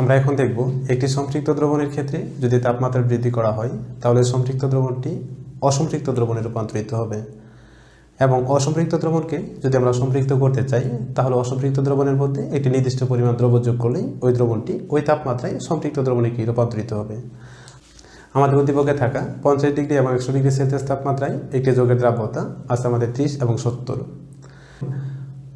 আমরা এখন দেখব একটি সম্পৃক্ত দ্রবণের ক্ষেত্রে যদি তাপমাত্রা বৃদ্ধি করা হয়, তাহলে সম্পৃক্ত দ্রবণটি অসম্পৃক্ত দ্রবণে রূপান্তরিত হবে। এবং অসম্পৃক্ত দ্রবণকে যদি আমরা সম্পৃক্ত করতে চাই, তাহলে অসম্পৃক্ত দ্রবণের মধ্যে একটি নির্দিষ্ট পরিমাণ দ্রব্য যোগ করলেই ওই দ্রবণটি ওই তাপমাত্রায় সম্পৃক্ত দ্রবণে কি রূপান্তরিত হবে। আমাদের উদ্দীপকে থাকা পঞ্চাশ ডিগ্রি এবং একশো ডিগ্রি সেলসিয়াস তাপমাত্রায় একটি যোগের দ্রাব্যতা আছে আমাদের ত্রিশ এবং সত্তর।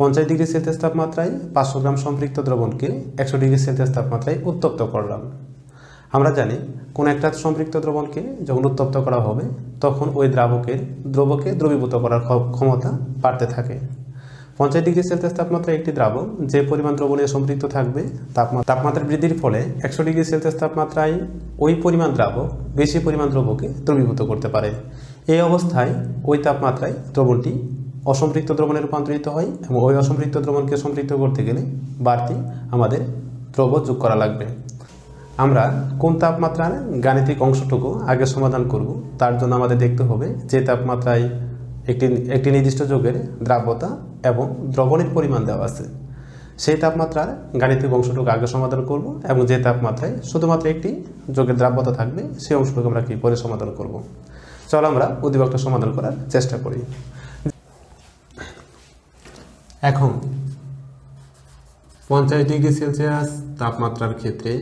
পঞ্চাশ ডিগ্রি সেলসিয়াস তাপমাত্রায় পাঁচশো গ্রাম সম্পৃক্ত দ্রবণকে একশো ডিগ্রি সেলসিয়াস তাপমাত্রায় উত্তপ্ত করলাম। আমরা জানি কোন একটা সম্পৃক্ত দ্রবণকে যখন উত্তপ্ত করা হবে, তখন ওই দ্রাবকের দ্রবকে দ্রবীভূত করার ক্ষমতা বাড়তে থাকে। পঞ্চাশ ডিগ্রি সেলসিয়াস তাপমাত্রায় একটি দ্রাবক যে পরিমাণ দ্রবণে সম্পৃক্ত থাকবে, তাপমা- তাপমাত্রা বৃদ্ধির ফলে একশো ডিগ্রি সেলসিয়াস তাপমাত্রায় ওই পরিমাণ দ্রাবক বেশি পরিমাণ দ্রবকে দ্রবীভূত করতে পারে। এই অবস্থায় ওই তাপমাত্রায় দ্রবণটি অসম্পৃক্ত দ্রবণে রূপান্তরিত হয় এবং ওই অসম্পৃক্ত দ্রবণকে সম্পৃক্ত করতে গেলে বাড়তি আমাদের দ্রব্য যোগ করা লাগবে। আমরা কোন তাপমাত্রার গাণিতিক অংশটুকু আগে সমাধান করব, তার জন্য আমাদের দেখতে হবে যে তাপমাত্রায় একটি একটি নির্দিষ্ট যোগের দ্রাব্যতা এবং দ্রবণের পরিমাণ দেওয়া আছে। সেই তাপমাত্রার গাণিতিক অংশটুকু আগে সমাধান করব এবং যে তাপমাত্রায় শুধুমাত্র একটি যোগের দ্রাব্যতা থাকবে, সেই অংশটুকু আমরা কি পরে সমাধান করব? চলো আমরা উদ্দীপকটা সমাধান করার চেষ্টা করি। এখন পঞ্চাশ ডিগ্রি সেলসিয়াস তাপমাত্রার ক্ষেত্রে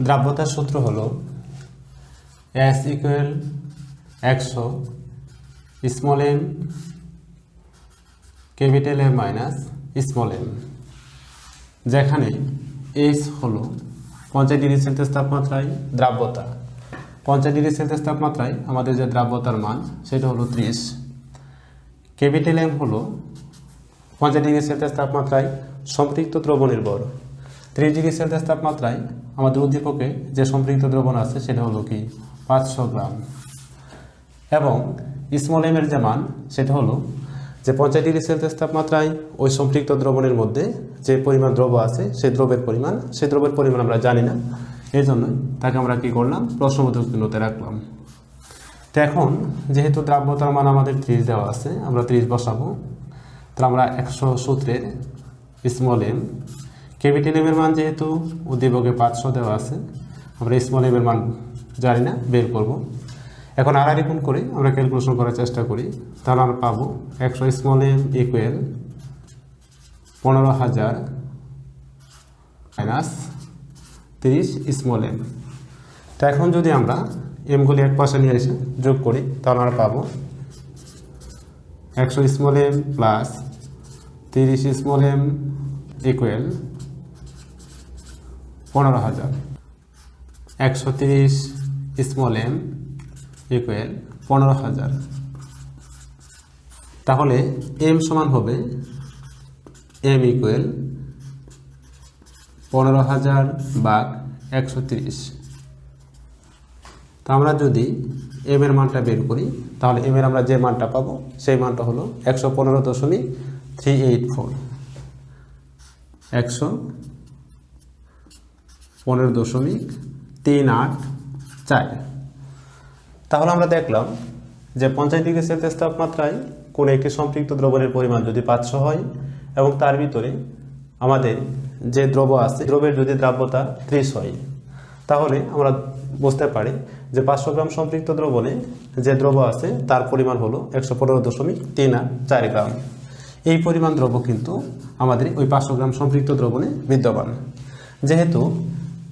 দ্রাব্যতার সূত্র হলো এস ইকুয়াল একশো small M capital M minus small M যেখানে এইচ হলো পঞ্চাশ ডিগ্রি সেলসিয়াস তাপমাত্রায় দ্রাব্যতা। পঞ্চাশ ডিগ্রি সেলসিয়াস তাপমাত্রায় আমাদের যে দ্রাব্যতার মান, সেটা হলো ত্রিশ। ক্যাপিটাল এম হলো পঞ্চাশ ডিগ্রি সেলসিয়াস তাপমাত্রায় সম্পৃক্ত দ্রবণের বর ত্রিশ ডিগ্রি সেলসিয়াস তাপমাত্রায় আমাদের উদ্দীপকে যে সম্পৃক্ত দ্রবণ আছে, সেটা হলো কি? পাঁচশো গ্রাম। এবং স্মল এম এর যে মান, সেটা হলো যে পঞ্চাশ ডিগ্রি সেলসিয়াস তাপমাত্রায় ওই সম্পৃক্ত দ্রবণের মধ্যে যে পরিমাণ দ্রব্য আছে, সেই দ্রব্যের পরিমাণ, সেই দ্রব্যের পরিমাণ আমরা জানি না। এই জন্যই তাকে আমরা কি করলাম? প্রশ্নবোধক চিহ্নতে রাখলাম। তো এখন যেহেতু দ্রাব্যতার মান আমাদের ত্রিশ দেওয়া আছে, আমরা ত্রিশ বসাবো। তো আমরা একশো সূত্রের স্মল এম ক্যাপিটাল এমের মান যেহেতু উদ্দীপকে পাঁচশো দেওয়া আছে, আমরা স্মল এমের মান জানি না, বের করব। এখন আড়াই গুণ করে, আমরা ক্যালকুলেশন করার চেষ্টা করি। তাহলে আমরা পাবো একশো স্মল এম ইকুয়েল পনেরো হাজার মাইনাস তিরিশ স্মল এম তা এখন যদি আমরা এমগুলি এক পাশে নিয়ে এসে যোগ করি, তাহলে আমরা পাবো একশো স্মল এম প্লাস তিরিশ স্মল এম ইকুয়েল পনেরো হাজার। একশো তিরিশ স্মল এম ইকুয়াল পনেরো হাজার। তাহলে এম সমান হবে এম ইকুয়াল পনেরো হাজার বাঘ একশো তিরিশ। তো আমরা যদি এম এর মানটা বের করি, তাহলে এম এর আমরা যে মানটা পাবো, সেই মানটা হলো একশো পনেরো দশমিক থ্রি এইট ফোর। একশো পনেরো দশমিক তিন আট চার। তাহলে আমরা দেখলাম যে পঞ্চাশ ডিগ্রি সেলসিয়াস তাপমাত্রায় কোনো একটি সম্পৃক্ত দ্রবণের পরিমাণ যদি পাঁচশো হয় এবং তার ভিতরে আমাদের যে দ্রব্য আছে দ্রব্যের যদি দ্রাব্যতা ত্রিশ হয়, তাহলে আমরা বুঝতে পারি যে পাঁচশো গ্রাম সম্পৃক্ত দ্রবণে যে দ্রব্য আছে, তার পরিমাণ হলো একশো পনেরো দশমিক তিন চার গ্রাম। এই পরিমাণ দ্রব্য কিন্তু আমাদের ওই পাঁচশো গ্রাম সম্পৃক্ত দ্রবণে বিদ্যমান। যেহেতু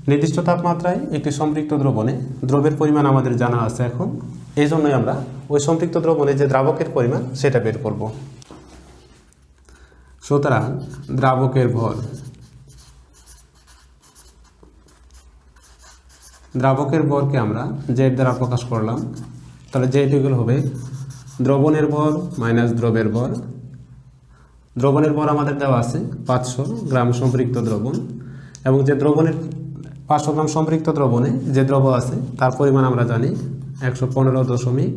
নির্দিষ্ট তাপমাত্রায় একটি সম্পৃক্ত দ্রবণে দ্রবের পরিমাণ আমাদের জানা আছে এখন। এই জন্যই আমরা ওই সম্পৃক্ত দ্রবণে যে দ্রাবকের পরিমাণ, সেটা বের করব। সুতরাং দ্রাবকের ভর, দ্রাবকের ভরকে আমরা জেড দ্বারা প্রকাশ করলাম। তাহলে জেড হবে দ্রবণের ভর মাইনাস দ্রবের ভর। দ্রবণের ভর আমাদের দেওয়া আছে পাঁচশো গ্রাম সম্পৃক্ত দ্রবণ। এবং যে দ্রবণের পাঁচশো গ্রাম সম্পৃক্ত দ্রবণে যে দ্রব্য আছে, তার পরিমাণ আমরা জানি একশো পনেরো দশমিক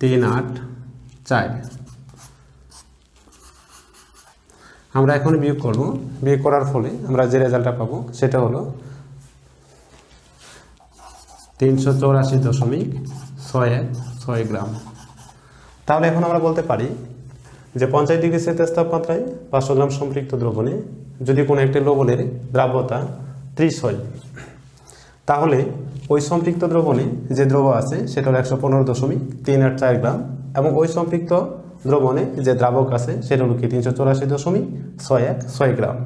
তিন আট চার। আমরা এখন বিয়োগ করব। বিয়োগ করার ফলে আমরা যে রেজাল্টটা পাবো সেটা হলো তিনশো চৌরাশি দশমিক ছয় এক ছয় গ্রাম। তাহলে এখন আমরা বলতে পারি যে পঞ্চাশ ডিগ্রি সেলসিয়াস তাপমাত্রায় পাঁচশো গ্রাম সম্পৃক্ত দ্রবণে যদি কোনো একটি লবণের দ্রাব্যতা ত্রিশ তাহলে ওই সম্পৃক্ত দ্রবণে যে দ্রব আছে, সেটা হলো একশো পনেরো দশমিক তিন আট চার গ্রাম এবং ওই সম্পৃক্ত দ্রবণে যে দ্রাবক আছে, সেটা হলো কি তিনশো চৌরাশি দশমিক ছয় এক ছয় গ্রাম।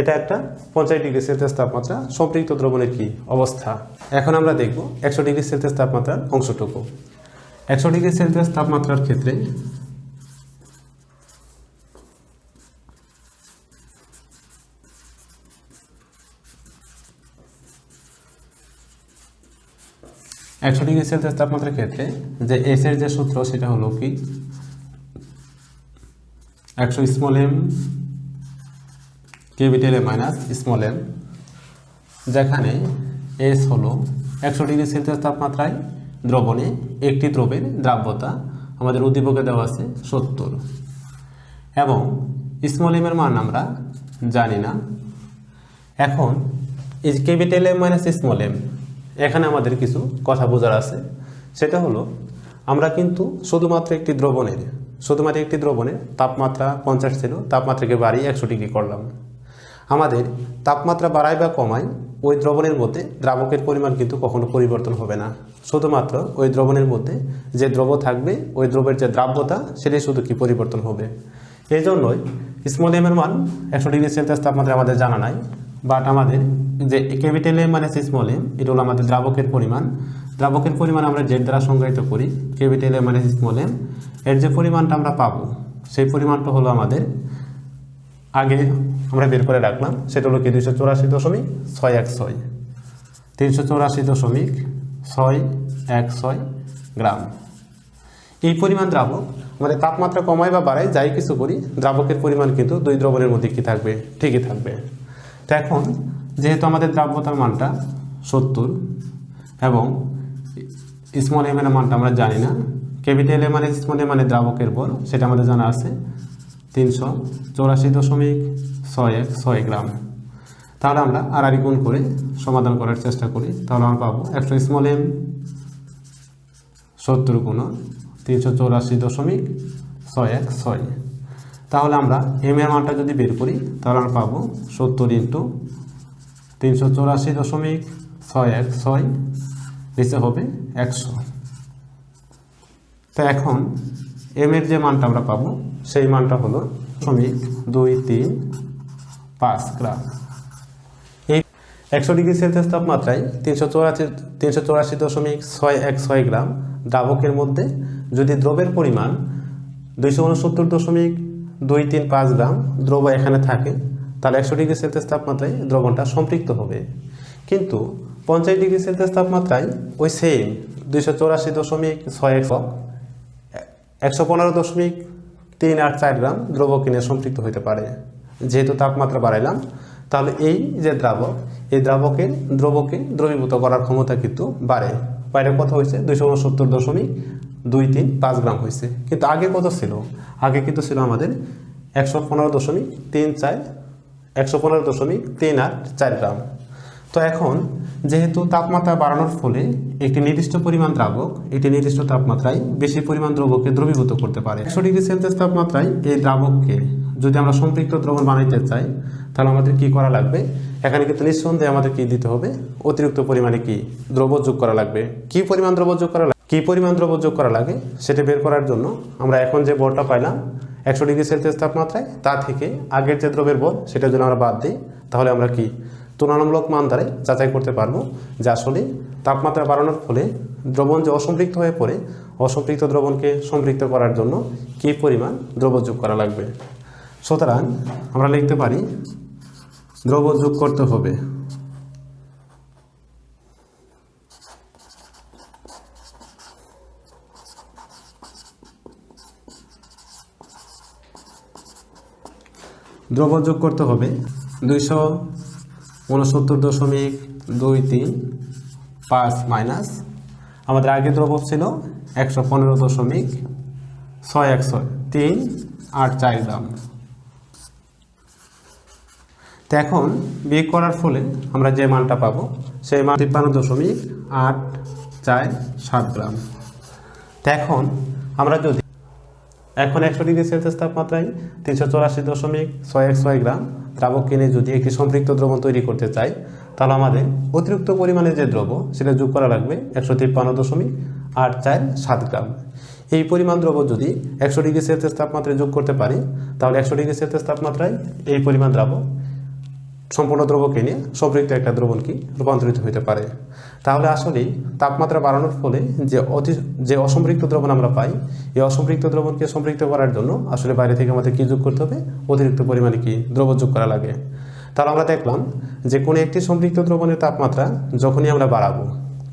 এটা একটা পঞ্চাশ ডিগ্রি সেলসিয়াস তাপমাত্রা, সম্পৃক্ত দ্রবণের কি অবস্থা? এখন আমরা দেখব একশো ডিগ্রি সেলসিয়াস তাপমাত্রার অংশটুকু। একশো ডিগ্রি সেলসিয়াস তাপমাত্রার ক্ষেত্রে একশো ডিগ্রি সেলসিয়াস তাপমাত্রার ক্ষেত্রে যে এস এর যে সূত্র, সেটা হলো কি? একশো small M capital A minus small M যেখানে এস হলো একশো ডিগ্রি সেলসিয়াস তাপমাত্রায় দ্রবণে একটি দ্রবের দ্রাব্যতা। আমাদের উদ্দীপকে দেওয়া আছে সত্তর। এবং স্মল এমের মান আমরা জানি না। এখন capital M minus small M এখানে আমাদের কিছু কথা বোঝার আছে। সেটা হলো, আমরা কিন্তু শুধুমাত্র একটি দ্রবণের, শুধুমাত্র একটি দ্রবণের তাপমাত্রা পঞ্চাশ ছিল, তাপমাত্রাকে বাড়িয়ে একশো ডিগ্রি করলাম। আমাদের তাপমাত্রা বাড়ায় বা কমায় ওই দ্রবণের মধ্যে দ্রাবকের পরিমাণ কিন্তু কখনো পরিবর্তন হবে না। শুধুমাত্র ওই দ্রবণের মধ্যে যে দ্রব থাকবে, ওই দ্রবের যে দ্রাব্যতা, সেটাই শুধু কি পরিবর্তন হবে। এই জন্যই স্মল এমের মান একশো ডিগ্রি সেলসিয়াস তাপমাত্রা আমাদের জানা নাই। বাট আমাদের যে ক্যাপিটাল এম মানে স্মল এম এটা হলো আমাদের দ্রাবকের পরিমাণ। দ্রাবকের পরিমাণ আমরা জেড দ্বারা সংজ্ঞায়িত করি। ক্যাপিটাল এম মানে স্মল এম এর যে পরিমাণটা আমরা পাবো, সেই পরিমাণটা হলো আমাদের, আগে আমরা বের করে রাখলাম, সেটা হলো কি? দুইশো চৌরাশি দশমিক ছয় এক ছয়। তিনশো চৌরাশি দশমিক ছয় এক ছয় গ্রাম। এই পরিমাণ দ্রাবক আমাদের তাপমাত্রা কমায় বা বাড়ায়, যাই কিছু করি, দ্রাবকের পরিমাণ কিন্তু দুই দ্রবণের মধ্যে কি থাকবে? ঠিকই থাকবে। তো এখন যেহেতু আমাদের দ্রাব্যতার মানটা সত্তর এবং স্মল এম এর মানটা আমরা জানি না ক্যাপিটাল এম মানে স্মল এম মানে দ্রাবকের বল সেটা আমাদের জানা আছে তিনশো চৌরাশি দশমিক ছয় এক, ছয় গ্রাম। তাহলে আমরা আড়াআড়ি গুণ করে সমাধান করার চেষ্টা করি। তাহলে আমরা পাবো একশো স্মল এম সত্তর গুণ তিনশো চৌরাশি দশমিক ছয় এক ছয়। তাহলে আমরা এম এর মানটা যদি বের করি, তাহলে আমরা পাবো সত্তর ইন্টু তিনশো চৌরাশি দশমিক ছয় এক ছয়, নিচে হবে একশো। তো এখন এম এর যে মানটা আমরা পাবো, সেই মানটা হলো দশমিক দুই তিন পাঁচ গ্রাম। এই একশো ডিগ্রি সেলসিয়াস তাপমাত্রায় তিনশো চৌরাশি তিনশো চৌরাশি দশমিক ছয় এক ছয় গ্রাম দ্রাবকের মধ্যে যদি দ্রবের পরিমাণ দুইশো উনসত্তর দশমিক দুই তিন পাঁচ গ্রাম দ্রব এখানে থাকে, তাহলে একশো ডিগ্রি সেলসিয়াস তাপমাত্রায় দ্রবণটা সম্পৃক্ত হবে। কিন্তু পঞ্চাশ ডিগ্রি সেলসিয়াস তাপমাত্রায় ওই সেম দুইশো চৌরাশি দশমিক ছয় এক একশো পনেরো দশমিক তিন আট চার গ্রাম দ্রবকিনে সম্পৃক্ত হতে পারে। যেহেতু তাপমাত্রা বাড়াইলাম, তাহলে এই যে দ্রাবক, এই দ্রাবকের দ্রবকে দ্রবীভূত করার ক্ষমতা কিন্তু বাড়ে। বাইরে কথা হয়েছে দুইশো উনসত্তর দশমিক দুই তিন, পাঁচ গ্রাম হয়েছে। কিন্তু আগে কত ছিল? আগে কিন্তু ছিল আমাদের একশো পনেরো দশমিক তিন চার, একশো পনেরো দশমিক তিন আট চার গ্রাম। তো এখন যেহেতু তাপমাত্রা বাড়ানোর ফলে একটি নির্দিষ্ট পরিমাণ দ্রাবক, একটি নির্দিষ্ট তাপমাত্রায় বেশি পরিমাণ দ্রবকে দ্রবীভূত করতে পারে। একশো ডিগ্রি সেলসিয়াস তাপমাত্রায় এই দ্রাবককে যদি আমরা সম্পৃক্ত দ্রবণ বানাইতে চাই, তাহলে আমাদের কি করা লাগবে? এখানে কিন্তু নিঃসন্দেহে আমাদের কি দিতে হবে? অতিরিক্ত পরিমাণে কি দ্রব্য যোগ করা লাগবে? কি পরিমাণ দ্রব্য যোগ করা কি পরিমাণ দ্রব্য যোগ করা লাগে সেটা বের করার জন্য আমরা এখন যে বলটা পাইলাম, একশো ডিগ্রি সেলসিয়াস তাপমাত্রায়, তা থেকে আগের যে দ্রবের বল সেটা যদি আমরা বাদ দিই। তাহলে আমরা কি? তুলনামূলক মান দ্বারা যাচাই করতে পারব যে আসলে তাপমাত্রা বাড়ানোর ফলে দ্রবণ যে অসম্পৃক্ত হয়ে পড়ে, অসম্পৃক্ত দ্রবণকে সম্পৃক্ত করার জন্য কী পরিমাণ দ্রব্য যোগ করা লাগবে? সুতরাং আমরা লিখতে পারি, দ্রব্য যোগ করতে হবে। দ্রব্য যোগ করতে হবে দুইশো উনসত্তর দশমিক দুই তিন পাঁচ মাইনাস। আমাদের আগে দ্রব্য ছিল একশো পনেরো দশমিক ছয় এক ছয়, তিন আট চার গ্রাম। তো এখন বিয়োগ করার ফলে আমরা যে মানটা পাবো, সেই মান তিপ্পান্ন দশমিক আট চার সাত গ্রাম। তো এখন আমরা যদি এখন একশো ডিগ্রি সেলসিয়াস তাপমাত্রায় তিনশো চৌরাশি দশমিক ছয় এক ছয় গ্রাম দ্রাবক কিনে যদি একটি সম্পৃক্ত দ্রবণ তৈরি করতে চাই, তাহলে আমাদের অতিরিক্ত পরিমাণে যে দ্রব্য সেটা যোগ করা লাগবে একশো তিপ্পান্ন দশমিক আট চার সাত গ্রাম। এই পরিমাণ দ্রব্য যদি একশো ডিগ্রি সেলসিয়াস তাপমাত্রায় যোগ করতে পারি, তাহলে একশো ডিগ্রি সেলসিয়াস তাপমাত্রায় এই পরিমাণ দ্রাবক সম্পূর্ণ দ্রব্যকে নিয়ে সম্পৃক্ত একটা দ্রবণ কি? রূপান্তরিত হতে পারে। তাহলে আসলেই তাপমাত্রা বাড়ানোর ফলে যে অতি, যে অসম্পৃক্ত দ্রবণ আমরা পাই, এই অসম্পৃক্ত দ্রবণকে সম্পৃক্ত করার জন্য আসলে বাইরে থেকে আমাদের কী যোগ করতে হবে? অতিরিক্ত পরিমাণে কি দ্রব্য যোগ করা লাগে। তাহলে আমরা দেখলাম যে কোনো একটি সম্পৃক্ত দ্রবণের তাপমাত্রা যখনই আমরা বাড়াবো,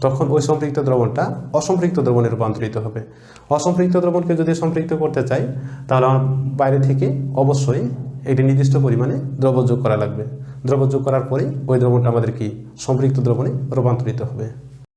তখন ওই সম্পৃক্ত দ্রবণটা অসম্পৃক্ত দ্রবণে রূপান্তরিত হবে। অসম্পৃক্ত দ্রবণকে যদি সম্পৃক্ত করতে চাই, তাহলে আমার বাইরে থেকে অবশ্যই একটি নির্দিষ্ট পরিমাণে দ্রব্য যোগ করা লাগবে। দ্রব্য যোগ করার পরে ওই দ্রবণটা আমাদের কি সম্পৃক্ত দ্রবণে রূপান্তরিত হবে।